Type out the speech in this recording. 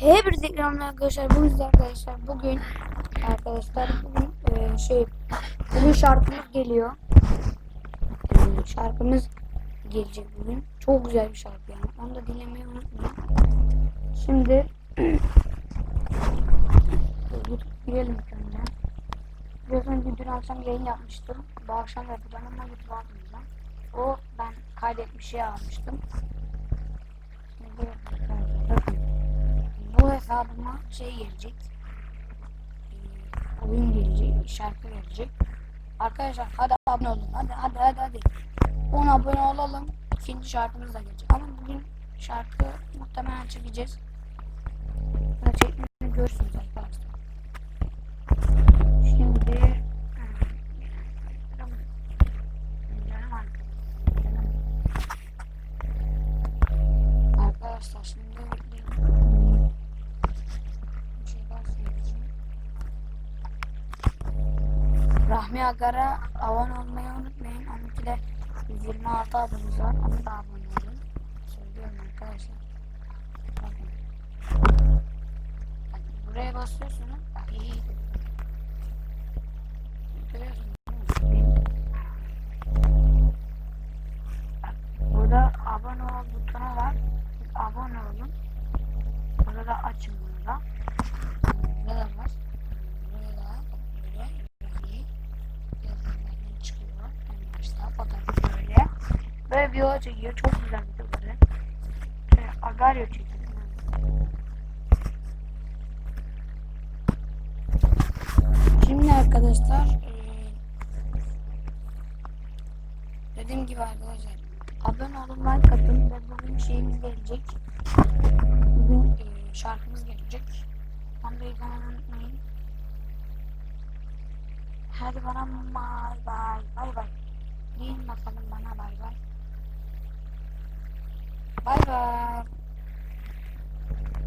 Hepinize ekranlar arkadaşlar. Bu yüzden arkadaşlar bugün arkadaşlar bugün e, şey bugün şarkımız geliyor. E, şarkımız gelecek bugün. Çok güzel bir şarkı yani. Onu da dinlemeyi unutmayın. Şimdi girelim önce. Biliyorsunuz bir dün akşam yayın yapmıştım. Bu akşam yapacağım ama YouTube. O ben kaydetmiş şey almıştım. Şimdi bakın. Bu hesabıma şey gelecek. Ee, oyun gelecek, şarkı gelecek. Arkadaşlar hadi abone olun. Hadi hadi hadi hadi. 10 abone olalım. İkinci şarkımız da gelecek. Ama bugün şarkı muhtemelen çekeceğiz. Bunu Rahmi Agar'a abone olmayı unutmayın. Onunki de 126 abonemiz var. Onu da abone olun. Söylüyorum arkadaşlar. Bakın. Bak, Buraya basıyorsunuz. Bak Burada abone ol butonu var. Abone olun. Burada da açın. Burada da var. Böyle video çekiyor. Çok güzel videoları. Şöyle agaryo çekiyor. Şimdi arkadaşlar eee, dediğim gibi arkadaşlar abone olun like atın ve bugün şeyimiz gelecek. Bugün eee, şarkımız gelecek. Onu da izlemeyi unutmayın. Hadi bana bay bay 拜拜。